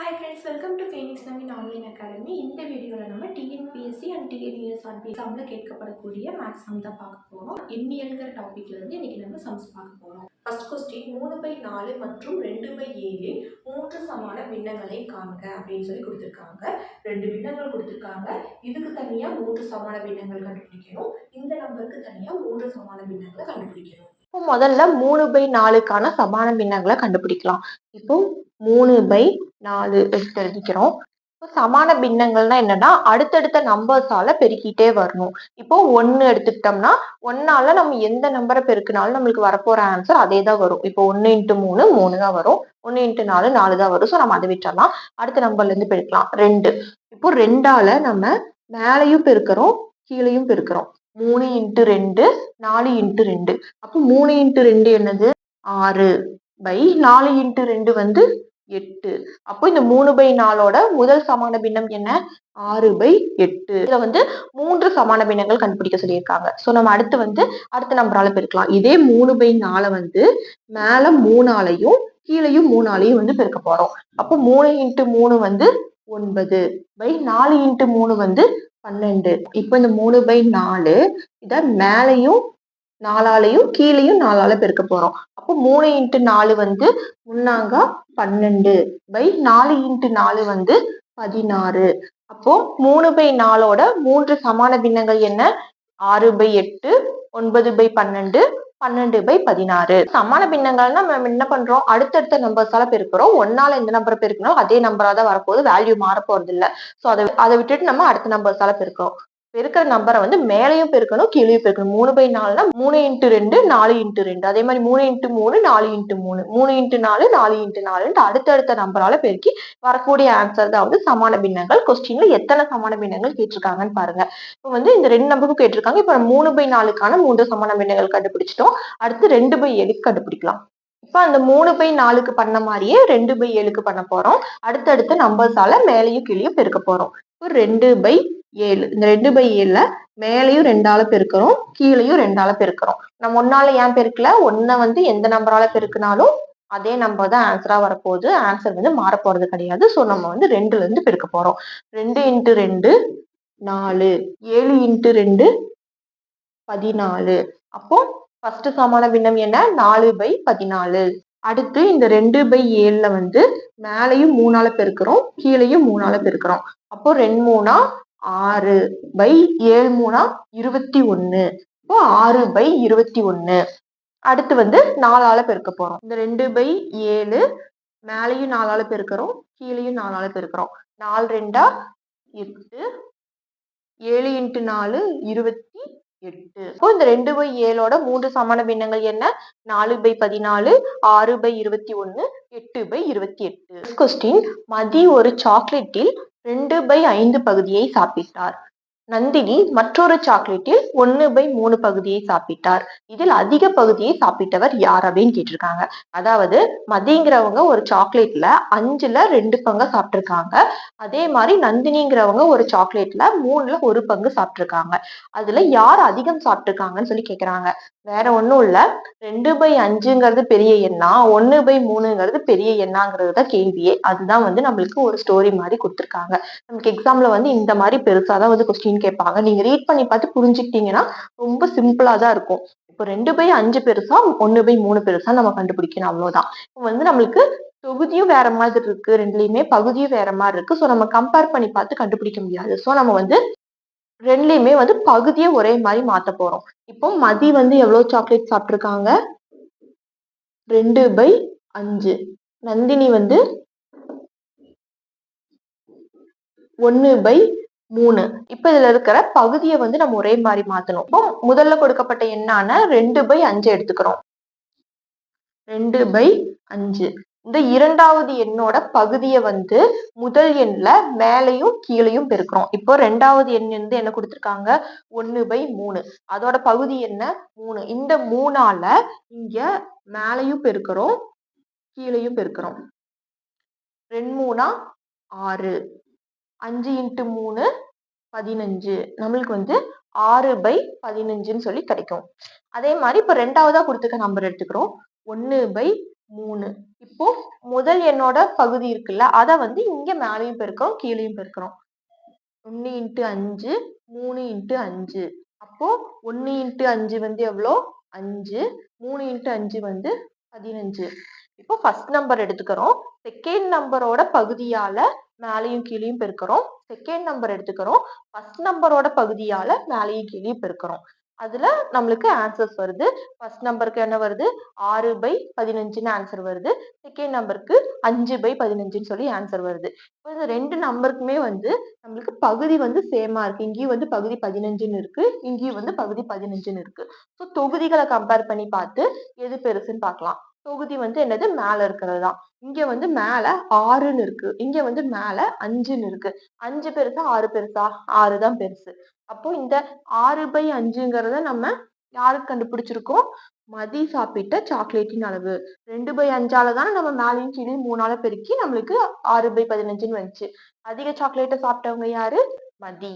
Hi friends welcome to Phoenix Naveen online academy இந்த வீடியோவில் நம்ம டிஎன்பிஎஸ்சி அண்ட் டிஎன்யூஎஸ்ஆர்பி எக்ஸாமில் கேட்கப்படக்கூடிய மேக்ஸ் சம் தான் பார்க்க போகிறோம் எண்ணியல்கிற டாப்பிக்லேருந்து இன்றைக்கி நம்ம சம்ஸ் பார்க்க போகிறோம் ஃபர்ஸ்ட் கொஸ்டின் மூணு பை நாலு மற்றும் ரெண்டு பை ஏழு மூன்று சமான பின்னங்களை காண்க அப்படின்னு சொல்லி கொடுத்துருக்காங்க. ரெண்டு பின்னங்கள் கொடுத்துருக்காங்க. இதுக்கு தனியாக மூன்று சமான பின்னங்கள் கண்டுபிடிக்கணும். இந்த நம்பருக்கு தனியாக மூன்று சமான பின்னங்களை கண்டுபிடிக்கணும். இப்போ முதல்ல மூணு பை நாலுக்கான சமான பின்னங்களை கண்டுபிடிக்கலாம். இப்போ மூணு பை நாலு எடுத்து எழுதிக்கிறோம். இப்போ சமான பின்னங்கள்னா என்னன்னா அடுத்தடுத்த நம்பர்ஸால பெருக்கிட்டே வரணும். இப்போ ஒன்னு எடுத்துக்கிட்டோம்னா ஒன்னால நம்ம எந்த நம்பரை பெருக்கினாலும் நம்மளுக்கு வரப்போற ஆன்சர் அதே தான் வரும். இப்போ ஒன்னு இன்ட்டு மூணு மூணு தான் வரும். ஒன்னு இன்ட்டு நாலு நாலு தான் வரும். ஸோ நம்ம அதை விட்டுறலாம். அடுத்த நம்பர்ல இருந்து பெருக்கலாம். ரெண்டு. இப்போ ரெண்டால நம்ம மேலையும் பெருக்கிறோம் கீழையும் பெருக்கிறோம். மூணு இன்ட்டு ரெண்டு நாலு இன்ட்டு ரெண்டு. அப்போ மூணு இன்ட்டு ரெண்டு என்னது? ஆறு. பை நாலு இன்ட்டு ரெண்டு வந்து எட்டு. அப்போ இந்த மூணு பை நாலோட முதல் சமான பின்னம் என்ன? ஆறு பை எட்டு. இதுல வந்து மூன்று சமான பின்னங்கள் கண்டுபிடிக்க சொல்லியிருக்காங்க. ஸோ நம்ம அடுத்து வந்து அடுத்த நம்பரால பெருக்கலாம். இதே மூணு பை நாலை வந்து மேல மூணாலையும் கீழையும் மூணாலையும் வந்து பெருக்க போறோம். அப்போ மூணு இன்ட்டு மூணு வந்து ஒன்பது. பை நாலு இன்ட்டு மூணு வந்து பன்னெண்டு. இப்போ இந்த மூணு பை நாலு இத மேலையும் நாலாலையும் கீழேயும் நாலால பெருக்க போறோம். அப்போ மூணு இன்ட்டு நாலு வந்து முன்னாங்க பன்னெண்டு. பை நாலு இன்ட்டு நாலு வந்து பதினாறு. அப்போ மூணு பை நாலோட மூன்று சமான பின்னங்கள் என்ன? ஆறு பை எட்டு ஒன்பது பை பன்னெண்டு பன்னெண்டு பை பதினாறு. சமான பின்னங்கள்னா நம்ம என்ன பண்றோம்? அடுத்தடுத்த நம்பர்ஸால பெருக்கிறோம். ஒன்னால எந்த நம்பரை பெருக்கணும் அதே நம்பரா தான் வரப்போகுது. வேல்யூ மாற போறது இல்ல சோ அதை அதை விட்டுட்டு நம்ம அடுத்த நம்பர்ஸால பெருக்கிறோம். பெருக்கிற நம்பரை வந்து மேலையும் பெருக்கணும் கீழே பெருக்கணும். மூணு பை நாலுனா மூணு இன்ட்டு ரெண்டு நாலு இன்ட்டு ரெண்டு. அதே மாதிரி மூணு இன்ட்டு மூணு நாலு இன்ட்டு மூணு. மூணு இன்ட்டு நாலு நாலு இன்ட்டு நாலுன்ட்டு அடுத்தடுத்த நம்பரால பெருக்கி வரக்கூடிய ஆன்சர் தான் வந்து சமான பின்னங்கள் கொஸ்டின்ல எத்தனை சமான பின்னங்கள் கேட்டிருக்காங்கன்னு பாருங்க. இப்போ வந்து இந்த ரெண்டு நம்பருக்கும் கேட்டிருக்காங்க. இப்போ மூணு பை நாலுக்கான மூன்று சமான பின்னங்கள் கண்டுபிடிச்சிட்டோம். அடுத்து ரெண்டு பை ஏழுக்கு கண்டுபிடிக்கலாம். இப்போ அந்த மூணு பை நாலுக்கு பண்ண மாதிரியே ரெண்டு பை ஏழுக்கு பண்ண போறோம். அடுத்தடுத்த நம்பர்ஸால மேலையும் கீழையும் பெருக்க போறோம். இப்போ ரெண்டு பை ஏழு. இந்த ரெண்டு பை ஏழுல மேலையும் ரெண்டால பெருக்கிறோம் கீழையும் ரெண்டால பெருக்கிறோம். நம்ம ஒன்னால ஏன் பெருக்கல? ஒன்ன வந்து எந்த நம்பரால பெருக்கினாலும் அதே நம்பர் தான் ஆன்சரா வரப்போகுது. ஆன்சர் வந்து மாறப்போறது போறது கிடையாது. ஸோ நம்ம வந்து ரெண்டுல இருந்து பெருக்க போறோம். ரெண்டு இன்ட்டு ரெண்டு நாலு. ஏழு இன்ட்டு ரெண்டு பதினாலு. அப்போ ஃபர்ஸ்ட் சமான பின்னம் என்ன? நாலு பை பதினாலு. அடுத்து இந்த ரெண்டு பை ஏழுல வந்து மேலையும் மூணால பெருக்கிறோம் கீழையும் மூணால பெருக்கிறோம். அப்போ ரெண்டு மூணா ஆறு பை ஏழு மூணா இருபத்தி ஒன்னு இப்போ ஆறு பை இருபத்தி ஒன்னு அடுத்து வந்து நாலால பெருக்க போறோம். இந்த ரெண்டு பை ஏழு மேலையும் நாலால பெருக்கிறோம் கீழேயும் நாலால பெருக்கிறோம். நாலு ரெண்டா எட்டு ஏழு இன்ட்டு நாலு இருபத்தி எட்டு. இப்போ இந்த ரெண்டு பை ஏழோட மூன்று சமான பின்னங்கள் என்ன? நாலு பை பதினாலு ஆறு பை இருபத்தி ஒன்னு எட்டு பை இருபத்தி எட்டு. கொஸ்டின் மதி ஒரு சாக்லேட்டில் ரெண்டு பை ஐந்து பகுதியை சாப்பிட்டார். நந்தினி மற்றொரு சாக்லேட்டில் ஒன்னு பை மூணு பகுதியை சாப்பிட்டார். இதில் அதிக பகுதியை சாப்பிட்டவர் யார் அப்படின்னு கேட்டிருக்காங்க. அதாவது மதிங்கிறவங்க ஒரு சாக்லேட்ல அஞ்சுல ரெண்டு பங்கு சாப்பிட்டிருக்காங்க. அதே மாதிரி நந்தினிங்கிறவங்க ஒரு சாக்லேட்ல மூணுல ஒரு பங்கு சாப்பிட்டிருக்காங்க. அதுல யார் அதிகம் சாப்பிட்டிருக்காங்கன்னு சொல்லி கேக்குறாங்க. வேற ஒன்றும் இல்ல. ரெண்டு பை அஞ்சுங்கிறது பெரிய எண்ணா ஒன்னு பை மூணுங்கிறது பெரிய எண்ணாங்கிறது தான் கேள்வியே. அதுதான் வந்து நம்மளுக்கு ஒரு ஸ்டோரி மாதிரி கொடுத்துருக்காங்க. நமக்கு எக்ஸாம்ல வந்து இந்த மாதிரி பெருசாதான் வந்து கொஸ்டின் கேட்பாங்க. நீங்க ரீட் பண்ணி பார்த்து புரிஞ்சுக்கிட்டீங்கன்னா ரொம்ப சிம்பிளா தான் இருக்கும். இப்போ ரெண்டு பை அஞ்சு பெருசா ஒன்னு பை மூணு பெருசா நம்ம கண்டுபிடிக்கணும். அவ்வளவுதான். இப்போ வந்து நம்மளுக்கு தொகுதியும் வேற மாதிரி இருக்கு. ரெண்டுலயுமே பகுதியும் வேற மாதிரி இருக்கு. ஸோ நம்ம கம்பேர் பண்ணி பார்த்து கண்டுபிடிக்க முடியாது. ஸோ நம்ம வந்து ரெண்டுலயுமே வந்து பகுதியை ஒரே மாதிரி மாத்த போறோம். இப்போ மதி வந்து எவ்வளவு சாக்லேட் சாப்பிட்ருக்காங்க ரெண்டு பை அஞ்சு. நந்தினி வந்து ஒன்னு பை மூணு. இப்ப இதுல இருக்கிற பகுதியை வந்து நம்ம ஒரே மாதிரி மாத்தணும். இப்போ முதல்ல கொடுக்கப்பட்ட எண்ணான ரெண்டு பை அஞ்சு எடுத்துக்கிறோம். ரெண்டு பை அஞ்சு. இந்த இரண்டாவது எண்ணோட பகுதியை வந்து முதல் எண்ல மேலையும் கீழையும் பெருக்கிறோம். இப்போ ரெண்டாவது எண் வந்து என்ன கொடுத்துருக்காங்க? ஒன்னு பை மூணு. அதோட பகுதி என்ன? மூணு. இந்த மூணால இங்க மேலையும் பெருக்கிறோம் கீழையும் பெருக்கிறோம். ரெண்டு மூணா ஆறு. அஞ்சு இன்ட்டு மூணு பதினஞ்சு. நம்மளுக்கு வந்து ஆறு பை பதினஞ்சுன்னு சொல்லி கிடைக்கும். அதே மாதிரி இப்போ ரெண்டாவதா கொடுத்துருக்க நம்பர் எடுத்துக்கிறோம். ஒன்று பை மூணு. இப்போ முதல் எண்ணோட பகுதி இருக்குல்ல அதை வந்து இங்க மேலேயும் பெருக்கிறோம் கீழேயும் பெருக்கிறோம். ஒன்று இன்ட்டு அஞ்சு மூணு இன்ட்டு அஞ்சு. அப்போ ஒன்று இன்ட்டு அஞ்சு வந்து எவ்வளோ? அஞ்சு. மூணு இன்ட்டு அஞ்சு வந்து பதினஞ்சு. இப்போ ஃபர்ஸ்ட் நம்பர் எடுத்துக்கிறோம். செகண்ட் நம்பரோட பகுதியால மேலையும் கீழேயும் பெருக்கிறோம். செகண்ட் நம்பர் எடுத்துக்கிறோம். ஃபர்ஸ்ட் நம்பரோட பகுதியால மேலையும் கீழேயும் பெருக்கிறோம். அதுல நம்மளுக்கு ஆன்சர்ஸ் வருது. ஃபர்ஸ்ட் நம்பருக்கு என்ன வருது? ஆறு பை பதினஞ்சுன்னு ஆன்சர் வருது. செகண்ட் நம்பருக்கு அஞ்சு பை பதினஞ்சுன்னு சொல்லி ஆன்சர் வருது. இப்போ இந்த ரெண்டு நம்பருக்குமே வந்து நம்மளுக்கு பகுதி வந்து சேமா இருக்கு. இங்கேயும் வந்து பகுதி பதினஞ்சுன்னு இருக்கு. இங்கேயும் வந்து பகுதி பதினஞ்சுன்னு இருக்கு. ஸோ தொகுதிகளை கம்பேர் பண்ணி பார்த்து எது பெருசுன்னு பார்க்கலாம். தொகுதி வந்து என்னது? மேல இருக்கிறது தான் இங்க வந்து மேல ஆறுன்னு இருக்கு. இங்க வந்து மேல அஞ்சுன்னு இருக்கு. அஞ்சு பெருசா ஆறு பெருசா? ஆறு தான் பெருசு. அப்போ இந்த ஆறு பை அஞ்சுங்கிறத நம்ம யாருக்கு கண்டுபிடிச்சிருக்கோம்? மதி சாப்பிட்ட சாக்லேட்டின் அளவு. ரெண்டு பை அஞ்சால தானே நம்ம மேலேயும் கீழே மூணால பெருக்கி நம்மளுக்கு ஆறு பை பதினஞ்சுன்னு வந்துச்சு. அதிக சாக்லேட்டை சாப்பிட்டவங்க யாரு? மதி.